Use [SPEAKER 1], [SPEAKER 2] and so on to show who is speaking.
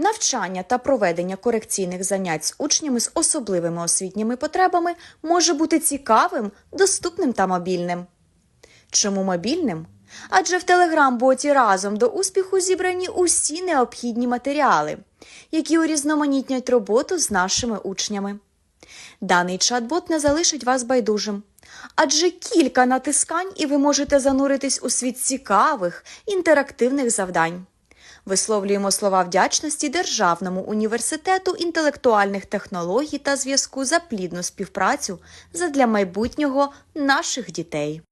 [SPEAKER 1] Навчання та проведення корекційних занять з учнями з особливими освітніми потребами може бути цікавим, доступним та мобільним. Чому мобільним? Адже в Телеграм-боті разом до успіху зібрані усі необхідні матеріали, які урізноманітнять роботу з нашими учнями. Даний чат-бот не залишить вас байдужим, адже кілька натискань і ви можете зануритись у світ цікавих, інтерактивних завдань. Висловлюємо слова вдячності Державному університету інтелектуальних технологій та зв'язку за плідну співпрацю задля майбутнього наших дітей.